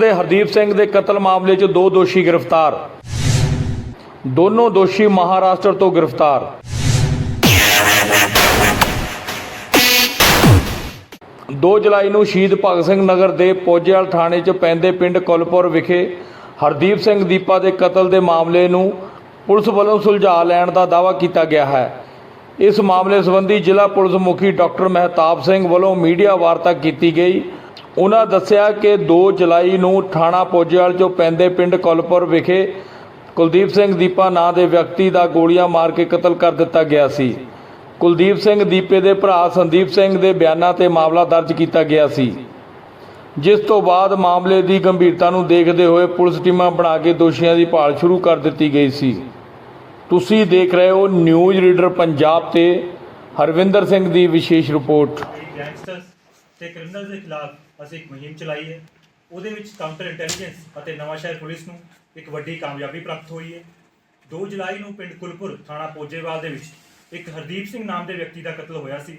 ਦੇ ਹਰਦੀਪ ਸਿੰਘ ਦੇ ਕਤਲ ਮਾਮਲੇ 'ਚ ਦੋ ਦੋਸ਼ੀ ਗ੍ਰਿਫਤਾਰ। ਦੋਨੋਂ ਦੋਸ਼ੀ ਮਹਾਰਾਸ਼ਟਰ ਤੋਂ ਗ੍ਰਿਫਤਾਰ। ਦੋ ਜੁਲਾਈ ਨੂੰ ਸ਼ਹੀਦ ਭਗਤ ਸਿੰਘ ਨਗਰ ਦੇ ਪੋਜੇਵਾਲ ਥਾਣੇ 'ਚ ਪੈਂਦੇ ਪਿੰਡ ਕੁਲਪੁਰ ਵਿਖੇ ਹਰਦੀਪ ਸਿੰਘ ਦੀਪਾ ਦੇ ਕਤਲ ਦੇ ਮਾਮਲੇ ਨੂੰ ਪੁਲਿਸ ਵੱਲੋਂ ਸੁਲਝਾ ਲੈਣ ਦਾ ਦਾਅਵਾ ਕੀਤਾ ਗਿਆ ਹੈ। ਇਸ ਮਾਮਲੇ ਸੰਬੰਧੀ ਜ਼ਿਲ੍ਹਾ ਪੁਲਿਸ ਮੁਖੀ ਡਾਕਟਰ ਮਹਿਤਾਬ ਸਿੰਘ ਵੱਲੋਂ ਮੀਡੀਆ ਵਾਰਤਾ ਕੀਤੀ ਗਈ। ਉਹਨਾਂ ਦੱਸਿਆ ਕਿ 2 ਜੁਲਾਈ ਨੂੰ ਥਾਣਾ ਪੋਜੇਵਾਲ 'ਚੋਂ ਪੈਂਦੇ ਪਿੰਡ ਕੋਲਪੁਰ ਵਿਖੇ ਕੁਲਦੀਪ ਸਿੰਘ ਦੀਪਾ ਨਾਂ ਦੇ ਵਿਅਕਤੀ ਦਾ ਗੋਲੀਆਂ ਮਾਰ ਕੇ ਕਤਲ ਕਰ ਦਿੱਤਾ ਗਿਆ ਸੀ। ਕੁਲਦੀਪ ਸਿੰਘ ਦੀਪੇ ਦੇ ਭਰਾ ਸੰਦੀਪ ਸਿੰਘ ਦੇ ਬਿਆਨਾਂ ਤੇ ਮਾਮਲਾ ਦਰਜ ਕੀਤਾ ਗਿਆ ਸੀ। ਜਿਸ ਤੋਂ ਬਾਅਦ ਮਾਮਲੇ ਦੀ ਗੰਭੀਰਤਾ ਨੂੰ ਦੇਖਦੇ ਹੋਏ ਪੁਲਿਸ ਟੀਮਾਂ ਬਣਾ ਕੇ ਦੋਸ਼ੀਆਂ ਦੀ ਭਾਲ ਸ਼ੁਰੂ ਕਰ ਦਿੱਤੀ ਗਈ ਸੀ। ਤੁਸੀਂ ਦੇਖ ਰਹੇ ਹੋ ਨਿਊਜ਼ ਰੀਡਰ ਪੰਜਾਬ ਤੇ ਹਰਵਿੰਦਰ ਸਿੰਘ ਦੀ ਵਿਸ਼ੇਸ਼ ਰਿਪੋਰਟ। ਤੇ ਕ੍ਰਿਮੀਨਲਸ ਦੇ ਖਿਲਾਫ ਅਸੀਂ ਇੱਕ ਮੁਹਿੰਮ ਚਲਾਈ ਹੈ। ਉਹਦੇ ਵਿੱਚ ਕਾਊਂਟਰ ਇੰਟੈਲੀਜੈਂਸ ਅਤੇ ਨਵਾਂਸ਼ਹਿਰ ਪੁਲਿਸ ਨੂੰ ਇੱਕ ਵੱਡੀ ਕਾਮਯਾਬੀ ਪ੍ਰਾਪਤ ਹੋਈ ਹੈ। 2 ਜੁਲਾਈ ਨੂੰ ਪਿੰਡ ਕੁਲਪੁਰ ਥਾਣਾ ਪੋਜੇਵਾਲ ਦੇ ਵਿੱਚ ਇੱਕ ਹਰਦੀਪ ਸਿੰਘ ਨਾਮ ਦੇ ਵਿਅਕਤੀ ਦਾ ਕਤਲ ਹੋਇਆ ਸੀ,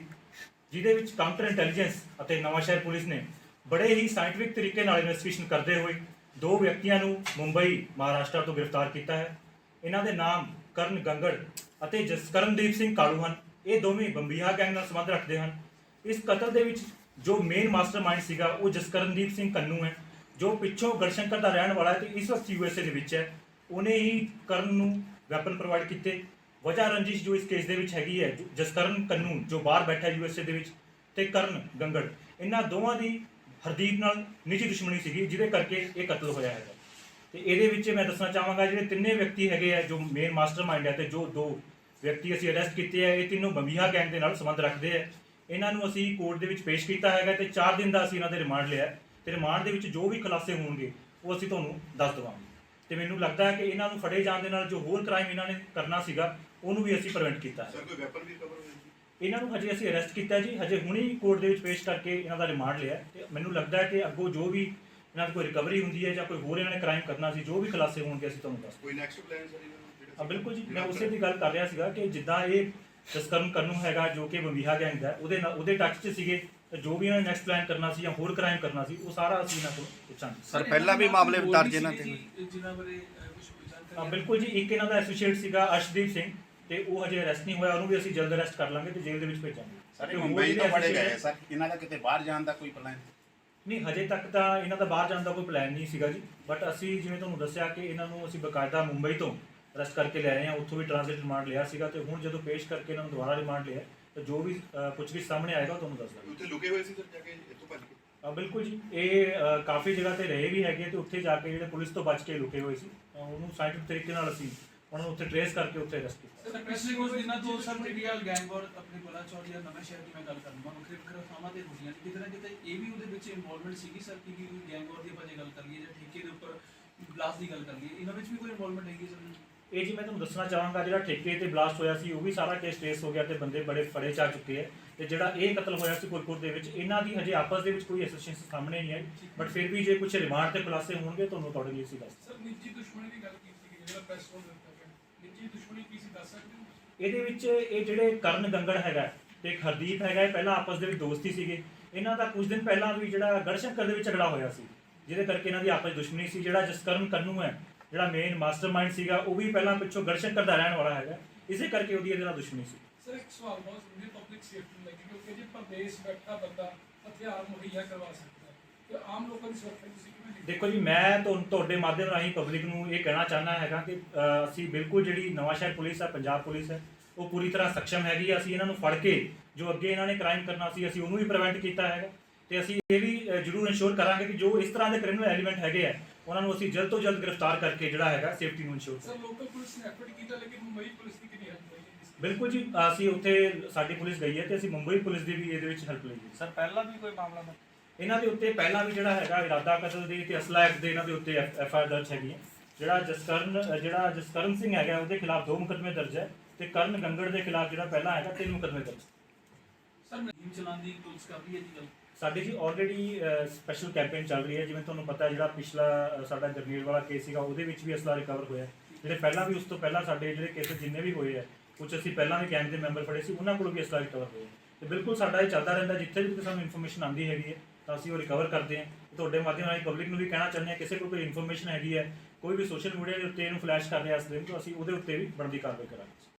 ਜਿਹਦੇ ਵਿੱਚ ਕਾਊਂਟਰ ਇੰਟੈਲੀਜੈਂਸ ਅਤੇ ਨਵਾਂਸ਼ਹਿਰ ਪੁਲਿਸ ਨੇ ਬੜੇ ਹੀ ਸਾਇੰਟਿਫਿਕ ਤਰੀਕੇ ਨਾਲ ਇਨਵੈਸਟੀਗੇਸ਼ਨ ਕਰਦੇ ਹੋਏ ਦੋ ਵਿਅਕਤੀਆਂ ਨੂੰ ਮੁੰਬਈ, ਮਹਾਰਾਸ਼ਟਰ ਤੋਂ ਗ੍ਰਿਫਤਾਰ ਕੀਤਾ ਹੈ। ਇਹਨਾਂ ਦੇ ਨਾਮ ਕਰਨ ਗੰਗੜ ਅਤੇ ਜਸਕਰਨਦੀਪ ਸਿੰਘ ਕਾਲੂ ਹਨ ਇਹ ਦੋਵੇਂ ਬੰਬੀਹਾ ਗੈਂਗ ਨਾਲ ਸੰਬੰਧ ਰੱਖਦੇ ਹਨ। ਇਸ ਕਤਲ ਦੇ ਵਿੱਚ ਜੋ ਮੇਨ ਮਾਸਟਰਮਾਈਂਡ ਸੀਗਾ, ਉਹ ਜਸਕਰਨਦੀਪ ਸਿੰਘ ਕੰਨੂ ਹੈ, ਜੋ ਪਿੱਛੋਂ ਗੜਸ਼ੰਕਰ ਦਾ ਰਹਿਣ ਵਾਲਾ ਹੈ ਤੇ ਇਸ ਵਕਤ ਯੂਐਸਏ ਦੇ ਵਿੱਚ ਹੈ। ਉਹਨੇ ਹੀ ਕਰਨ ਨੂੰ ਵੈਪਨ ਪ੍ਰੋਵਾਈਡ ਕੀਤੇ। ਵਜ੍ਹਾ ਰੰਜਿਸ਼ ਜੋ ਇਸ ਕੇਸ ਦੇ ਵਿੱਚ ਹੈਗੀ ਹੈ ਜਸਕਰਨ ਕੰਨੂ, ਜੋ ਬਾਹਰ ਬੈਠਾ ਯੂਐਸਏ ਦੇ ਵਿੱਚ, ਤੇ ਕਰਨ ਗੰਗੜ। ਇਹਨਾਂ ਦੋਵਾਂ ਦੀ ਹਰਦੀਪ ਨਾਲ ਨਿੱਜੀ ਦੁਸ਼ਮਣੀ ਸੀਗੀ, ਜਿਹਦੇ ਕਰਕੇ ਇਹ ਕਤਲ ਹੋਇਆ ਹੈਗਾ। ਤੇ ਇਹਦੇ ਵਿੱਚ ਮੈਂ ਦੱਸਣਾ ਚਾਹਾਂਗਾ, ਜਿਹੜੇ ਤਿੰਨੇ ਵਿਅਕਤੀ ਹੈਗੇ ਆ, ਜੋ ਮੇਨ ਮਾਸਟਰਮਾਈਂਡ ਹੈ ਤੇ ਜੋ ਦੋ ਵਿਅਕਤੀ ਅਸੀਂ ਅਰੈਸਟ ਕੀਤੇ ਆ, ਇਹ ਤਿੰਨੋਂ ਬੰਬੀਹਾ ਗੈਂਗ ਦੇ ਨਾਲ ਸੰਬੰਧ ਰੱਖਦੇ ਆ। ਇਹਨਾਂ ਨੂੰ ਅਸੀਂ ਕੋਰਟ ਦੇ ਵਿੱਚ ਪੇਸ਼ ਕੀਤਾ ਹੈਗਾ ਤੇ 4 ਦਿਨ ਦਾ ਅਸੀਂ ਇਹਨਾਂ ਦੇ ਰਿਮਾਂਡ ਲਿਆ ਤੇ ਰਿਮਾਂਡ ਦੇ ਵਿੱਚ ਜੋ ਵੀ ਖੁਲਾਸੇ ਹੋਣਗੇ ਉਹ ਅਸੀਂ ਤੁਹਾਨੂੰ ਦੱਸ ਦਵਾਂਗੇ। ਤੇ ਮੈਨੂੰ ਲੱਗਦਾ ਹੈ ਕਿ ਇਹਨਾਂ ਨੂੰ ਫੜੇ ਜਾਣ ਦੇ ਨਾਲ ਜੋ ਹੋਰ ਕ੍ਰਾਈਮ ਇਹਨਾਂ ਨੇ ਕਰਨਾ ਸੀਗਾ ਉਹਨੂੰ ਵੀ ਅਸੀਂ ਪ੍ਰੀਵੈਂਟ ਕੀਤਾ ਹੈ। ਸਰ ਕੋਈ ਵੈਪਨ ਵੀ ਕਵਰ ਹੋਇਆ ਜੀ? ਇਹਨਾਂ ਨੂੰ ਹਜੇ ਅਸੀਂ ਅਰੈਸਟ ਕੀਤਾ ਜੀ। ਹਜੇ ਹੁਣੀ ਕੋਰਟ ਦੇ ਵਿੱਚ ਪੇਸ਼ ਕਰਕੇ ਇਹਨਾਂ ਦਾ ਰਿਮਾਂਡ ਲਿਆ ਤੇ ਮੈਨੂੰ ਲੱਗਦਾ ਹੈ ਕਿ ਅੱਗੋਂ ਜੋ ਵੀ ਇਹਨਾਂ ਦੀ ਕੋਈ ਰਿਕਵਰੀ ਹੁੰਦੀ ਹੈ ਜਾਂ ਕੋਈ ਹੋਰ ਇਹਨਾਂ ਨੇ ਕ੍ਰਾਈਮ ਕਰਨਾ ਸੀ ਜੋ ਵੀ ਖੁਲਾਸੇ ਹੋਣਗੇ ਅਸੀਂ ਤੁਹਾਨੂੰ ਦੱਸ ਕੋਈ ਨੈਕਸਟ ਪਲਾਨ ਸਰ ਬਿਲਕੁਲ ਜੀ। ਮੈਂ ਉਸੇ ਦੀ ਗੱਲ ਕਰ ਰਿਹਾ ਸੀਗਾ ਕਿ ਜਿੱਦਾਂ ਇਹ ਜਸਕਰਨ ਕਰਨੂ ਹੈਗਾ ਜੋ ਕਿ ਬੰਬੀਹਾ ਗੈਂਗ ਦਾ ਹੈ, ਉਹਦੇ ਨਾਲ ਉਹਦੇ ਟੱਚ 'ਚ ਸੀਗੇ ਤੇ ਜੋ ਵੀ ਇਹਨਾਂ ਨੇ ਨੈਕਸਟ ਪਲਾਨ ਕਰਨਾ ਸੀ ਜਾਂ ਹੋਰ ਕ੍ਰਾਈਮ ਕਰਨਾ ਸੀ ਉਹ ਸਾਰਾ ਅਸੀਂ ਇਹਨਾਂ ਕੋਲ ਪੁੱਛਾਂਗੇ। ਸਰ ਪਹਿਲਾਂ ਵੀ ਮਾਮਲੇ ਦਰਜ ਇਹਨਾਂ ਤੇ ਜਿਨ੍ਹਾਂ ਬਾਰੇ ਅਹ, ਕੁਛ ਜਾਣਕਾਰੀ ਬਿਲਕੁਲ ਜੀ। ਇੱਕ ਇਹਨਾਂ ਦਾ ਐਸੋਸੀਏਟ ਸੀਗਾ ਅਰਸ਼ਦੀਪ ਸਿੰਘ ਤੇ ਉਹ ਹਜੇ ਅਰੈਸਟ ਨਹੀਂ ਹੋਇਆ। ਉਹਨੂੰ ਵੀ ਅਸੀਂ ਜਲਦ ਅਰੈਸਟ ਕਰ ਲਾਂਗੇ ਤੇ ਜੇਲ੍ਹ ਦੇ ਵਿੱਚ ਭੇਜਾਂਗੇ। ਸਰ ਤੇ ਹੋਰ ਮੁੰਬਈ ਜਿਹੜੇ ਤੋਂ ਫੜੇ ਗਏ। ਸਰ ਇਹਨਾਂ ਦਾ ਕਿਤੇ ਬਾਹਰ ਜਾਣ ਦਾ ਕੋਈ ਪਲਾਨ ਨਹੀਂ ਹਜੇ ਤੱਕ ਤਾਂ ਇਹਨਾਂ ਦਾ ਬਾਹਰ ਜਾਣ ਦਾ ਕੋਈ ਪਲਾਨ ਨਹੀਂ ਸੀਗਾ ਜੀ। ਬਟ ਅਸੀਂ ਜਿਵੇਂ ਤੁਹਾਨੂੰ ਦੱਸਿਆ ਕਿ ਇਹਨਾਂ ਨੂੰ ਅਸੀਂ ਬਕਾਇਦਾ ਮੁੰਬਈ ਤੋਂ ਅਰੈਸਟ ਕਰਕੇ ਲੈ ਆਏ ਹਾਂ ਉੱਥੋਂ ਵੀ ਟ੍ਰਾਂਜ਼ਿਟ ਰਿਮਾਂਡ ਲਿਆ ਸੀਗਾ ਤੇ ਹੁਣ ਜਦੋਂ ਪੇਸ਼ ਕਰਕੇ ਇਹਨਾਂ ਨੂੰ ਦੁਬਾਰਾ ਰਿਮਾਂਡ ਲਿਆ ਤਾਂ ਜੋ ਵੀ ਕੁਝ ਵੀ ਸਾਹਮਣੇ ਆਏਗਾ ਉਹ ਤੁਹਾਨੂੰ ਦੱਸ ਦਾਂਗੇ। ਉੱਥੇ ਲੁਕੇ ਹੋਏ ਸੀ ਸਰ ਜਾ ਕੇ ਇੱਥੋਂ ਭੱਜ ਕੇ? ਬਿਲਕੁਲ ਜੀ। ਇਹ ਕਾਫੀ ਜਗ੍ਹਾ ਤੇ ਰਹੇ ਵੀ ਹੈਗੇ ਤੇ ਉੱਥੇ ਜਾ ਕੇ ਜਿਹੜੇ ਪੁਲਿਸ ਤੋਂ ਬਚ ਕੇ ਲੁਕੇ ਹੋਏ ਸੀ। ਉਹਨੂੰ ਸਾਇੰਟਿਫਿਕ ਤਰੀਕੇ ਨਾਲ ਅਸੀਂ ਉਹਨਾਂ ਨੂੰ ਉੱਥੇ ਟ੍ਰੇਸ ਕਰਕੇ ਉੱਥੇ ਅਰੈਸਟ ਕੀਤਾ। ਸਰ ਪਿਛਲੇ ਕੁਝ ਦਿਨਾਂ ਤੋਂ ਸਰ ਮੀਡੀਆ ਗੈਂਗ ਵਾਰ ਆਪਣੇ ਕੋਲਾ ਚੌੜ ਜਾਂ ਨਵੇਂ ਸ਼ਹਿਰ ਦੀ ਮੈਂ ਗੱਲ ਕਰਨਾ ਵੱਖਰੇ ਵੱਖਰੇ ਥਾਵਾਂ ਤੇ ਹੁੰਦੀਆਂ ਨੇ। ਕਿਤੇ ਨਾ ਕਿਤੇ ਇਹ ਵੀ ਉਹਦੇ ਵਿੱਚ ਇਨਵੋਲਵਮੈਂਟ ਸੀਗੀ ਸਰ ਕਿ ਗੈਂਗ ਵਾਰ ਦੀ ਆਪਾਂ ਜੇ ਗੱਲ ਕਰੀਏ ਜਾਂ ਠੇਕੇ ਦੇ ਉੱਪਰ ਬਲਾਸਟ ਦੀ ਗੱਲ ਕਰੀਏ ਇਹਨਾਂ ਵਿੱਚ ਵੀ ਕੋਈ ਇਨਵੋਲਵਮੈਂਟ ਹੈਗੀ ਸਰ? ਇਹ ਜੀ ਮੈਂ ਤੁਹਾਨੂੰ ਦੱਸਣਾ ਚਾਹਾਂਗਾ ਜਿਹੜਾ ਠੇਕੇ ਤੇ ਬਲਾਸਟ ਹੋਇਆ ਸੀ ਉਹ ਵੀ ਸਾਰਾ ਕੇਸ ਟ੍ਰੇਸ ਹੋ ਗਿਆ ਤੇ ਬੰਦੇ ਬੜੇ ਫੜੇ ਚਾ ਚੁੱਕੇ ਹੈ ਤੇ ਜਿਹੜਾ ਇਹ ਕਤਲ ਹੋਇਆ ਸੀ ਕੁਲਪੁਰ ਦੇ ਵਿੱਚ ਇਹਨਾਂ ਦੀ ਹਜੇ ਆਪਸ ਦੇ ਵਿੱਚ ਕੋਈ ਐਸੋਸੀਏਸ਼ਨ ਸਾਹਮਣੇ ਨਹੀਂ ਆਈ ਬਟ ਫਿਰ ਵੀ ਜੇ ਕੁਝ ਰਿਮਾਂਡ ਤੇ ਖੁਲਾਸੇ ਹੋਣਗੇ ਤੁਹਾਨੂੰ ਅਕੋਰਡਿੰਗਲੀ ਅਸੀਂ ਦੱਸ ਸਰ ਨਿੱਜੀ ਦੁਸ਼ਮਣੀ ਦੀ ਗੱਲ ਕੀਤੀ ਗਈ ਜਿਹੜਾ ਪ੍ਰੈਸ ਕੋਲ ਨਿੱਜੀ ਦੁਸ਼ਮਣੀ ਕੀ ਸੀ ਦੱਸ ਸਕਦੇ ਹੋ ਇਹਦੇ ਵਿੱਚ ਇਹ ਜਿਹੜੇ ਕਰਨ ਗੰਗੜ ਹੈਗਾ ਤੇ ਇੱਕ ਹਰਦੀਪ ਹੈਗਾ ਇਹ ਪਹਿਲਾਂ ਆਪਸ ਦੇ ਵਿੱਚ ਦੋਸਤੀ ਸੀਗੇ। ਇਹਨਾਂ ਦਾ ਕੁਝ ਦਿਨ ਪਹਿਲਾਂ ਵੀ ਜਿਹੜਾ ਗੜਸ਼ੰਕਰ ਦੇ ਵਿੱਚ ਝਗੜਾ ਹੋਇਆ ਸੀ ਜਿਹਦੇ ਕਰਕੇ ਇਹਨਾਂ ਦੀ ਆਪਸ ਦੁਸ਼ਮਣੀ ਸੀ ਜਿਹੜਾ ਜਸਕਰਨ ਕੰਨੂ ਹੈ ਜਿਹੜਾ ਮੇਨ ਮਾਸਟਰਮਾਈਂਡ ਸੀਗਾ ਉਹ ਵੀ ਪਹਿਲਾਂ ਪਿੱਛੋਂ ਗੜਸ਼ੰਕਰ ਦਾ ਰਹਿਣ ਵਾਲਾ ਹੈਗਾ। ਇਸੇ ਕਰਕੇ ਉਹਦੀ ਇਹਦੇ ਨਾਲ ਦੁਸ਼ਮਣੀ ਸੀ। ਸਰ ਇੱਕ ਸਵਾਲ ਬਹੁਤ ਜ਼ਰੂਰੀ ਪਬਲਿਕ ਸੇਫਟੀ ਲਈ ਕਿਉਂਕਿ ਜੇ ਪ੍ਰਦੇਸ਼ ਬੈਠਾ ਬੰਦਾ ਹਥਿਆਰ ਮੁਹੱਈਆ ਕਰਵਾ ਸਕਦਾ ਹੈ। ਤੇ ਆਮ ਲੋਕਾਂ ਦੀ ਸੁਰੱਖਿਆ ਤੁਸੀਂ ਕਿਵੇਂ ਦੇਖੋ ਜੀ ਮੈਂ ਤੁਹਾਨੂੰ ਤੁਹਾਡੇ ਮਾਧਿਅਮ ਰਾਹੀਂ ਪਬਲਿਕ ਨੂੰ ਇਹ ਕਹਿਣਾ ਚਾਹੁੰਦਾ ਹੈਗਾ ਕਿ ਅ, ਅਸੀਂ ਬਿਲਕੁਲ ਜਿਹੜੀ ਨਵਾਂਸ਼ਹਿਰ ਪੁਲਿਸ ਹੈ ਪੰਜਾਬ ਪੁਲਿਸ ਹੈ ਉਹ ਪੂਰੀ ਤਰ੍ਹਾਂ ਸક્ષਮ ਹੈਗੀ ਅਸੀਂ ਇਹਨਾਂ ਨੂੰ ਫੜ ਕੇ ਜੋ ਅੱਗੇ ਇਹਨਾਂ ਨੇ ਕ੍ਰਾਈਮ ਕਰਨਾ ਸੀ ਅਸੀਂ ਉਹਨੂੰ ਵੀ ਪ੍ਰੀਵੈਂਟ ਕੀਤਾ ਹੈਗਾ। ਤੇ ਅਸੀਂ ਇਹ ਵੀ ਅ, ਜ਼ਰੂਰ ਇਨਸ਼ੋਰ ਕਰਾਂਗੇ ਕਿ ਜੋ ਇਸ ਤਰ੍ਹਾਂ ਦੇ ਕ੍ਰਿਮੀਨਲ ਐਲੀਮੈਂਟ ਹੈਗੇ ਆ ਉਹਨਾਂ ਨੂੰ ਅਸੀਂ ਜਲਦ ਤੋਂ ਜਲਦ ਗ੍ਰਿਫਤਾਰ ਕਰਕੇ ਜਿਹੜਾ ਹੈਗਾ ਸੇਫਟੀ ਨੂੰ ਇਨਸ਼ੋਰ ਸਰ ਲੋਕਲ ਪੁਲਿਸ ਨੇ ਐਫਰਟ ਕੀਤਾ ਲੇਕਿਨ ਮੁੰਬਈ ਪੁਲਿਸ ਦੀ ਕਿੰਨੀ ਹੈਲਪ ਹੋਈ? ਬਿਲਕੁਲ ਜੀ ਅਸੀਂ ਉੱਥੇ ਸਾਡੀ ਪੁਲਿਸ ਗਈ ਹੈ ਤੇ ਅਸੀਂ ਮੁੰਬਈ ਪੁਲਿਸ ਦੀ ਵੀ ਇਹਦੇ ਵਿੱਚ ਹੈਲਪ ਲਈ ਹੈ। ਸਰ ਪਹਿਲਾਂ ਵੀ ਕੋਈ ਮਾਮਲਾ ਤਾਂ ਇਹਨਾਂ ਦੇ ਉੱਤੇ ਪਹਿਲਾਂ ਵੀ ਜਿਹੜਾ ਹੈਗਾ ਇਰਾਦਾ ਕਤਲ ਦੇ ਤੇ ਅਸਲਾ ਐਕਟ ਦੇ ਇਹਨਾਂ ਦੇ ਉੱਤੇ ਐਫ ਆਈ ਆਰ ਦਰਜ ਹੈਗੀ ਹੈ ਜਿਹੜਾ ਜਸਕਰਨ ਜਿਹੜਾ ਜਸਕਰਨ ਸਿੰਘ ਹੈਗਾ ਉਹਦੇ ਖਿਲਾਫ ਦੋ ਮੁਕੱਦਮੇ ਦਰਜ ਹੈ ਤੇ ਕਰਨ ਗੰਗੜ ਦੇ ਖਿਲਾਫ ਜਿਹੜਾ ਪਹਿਲਾਂ ਹੈਗਾ ਤਿੰਨ ਮੁਕੱਦਮੇ ਦਰਜ ਸਰ ਮੁਹਿੰਮ ਚਲਾਉਣ ਦੀ ਪੁਲਿਸ ਕਰ ਰਹੀ ਹੈ ਜੀ ਗੱਲ। ਸਾਡੇ ਜੀ ਆਲਰੇਡੀ ਸਪੈਸ਼ਲ ਕੈਂਪੇਨ ਚੱਲ ਰਹੀ ਹੈ। ਜਿਵੇਂ ਤੁਹਾਨੂੰ ਪਤਾ ਜਿਹੜਾ ਪਿਛਲਾ ਸਾਡਾ ਗਰਨੀਰ ਵਾਲਾ ਕੇਸ ਸੀਗਾ, ਉਹਦੇ ਵਿੱਚ ਵੀ ਅਸਲਾ ਰਿਕਵਰ ਹੋਇਆ ਜਿਹੜੇ ਪਹਿਲਾਂ ਵੀ, ਉਸ ਤੋਂ ਪਹਿਲਾਂ ਸਾਡੇ ਜਿਹੜੇ ਕੇਸ ਜਿੰਨੇ ਵੀ ਹੋਏ ਆ ਕੁਝ ਅਸੀਂ ਪਹਿਲਾਂ ਵੀ ਕੈਂਪ ਦੇ ਮੈਂਬਰ ਫੜੇ ਸੀ, ਉਹਨਾਂ ਕੋਲੋਂ ਵੀ ਅਸਲਾ ਰਿਕਵਰ ਹੋਇਆ ਤੇ ਬਿਲਕੁਲ ਸਾਡਾ ਇਹ ਚੱਲਦਾ ਰਹਿੰਦਾ ਜਿੱਥੇ ਵੀ ਕਿਤੇ ਸਾਨੂੰ ਇਨਫੋਰਮੇਸ਼ਨ ਆਉਂਦੀ ਹੈਗੀ ਹੈ, ਤਾਂ ਅਸੀਂ ਉਹ ਰਿਕਵਰ ਕਰਦੇ ਹਾਂ। ਤੇ ਤੁਹਾਡੇ ਮਾਧਿਅਮ ਰਾਹੀਂ ਪਬਲਿਕ ਨੂੰ ਵੀ ਕਹਿਣਾ ਚਾਹੁੰਦੇ ਹਾਂ, ਕਿਸੇ ਕੋਲ ਕੋਈ ਇਨਫੋਰਮੇਸ਼ਨ ਹੈਗੀ ਹੈ, ਕੋਈ ਵੀ ਸੋਸ਼ਲ ਮੀਡੀਆ ਦੇ ਉੱਤੇ ਇਹਨੂੰ ਫਲੈਸ਼ ਕਰ ਰਿਹਾ ਇਸ ਦਿਨ, ਤੋਂ ਅਸੀਂ ਉਹਦੇ ਉੱਤੇ ਵੀ ਬਣਦੀ ਕਾਰਵਾਈ ਕਰਾਂਗੇ।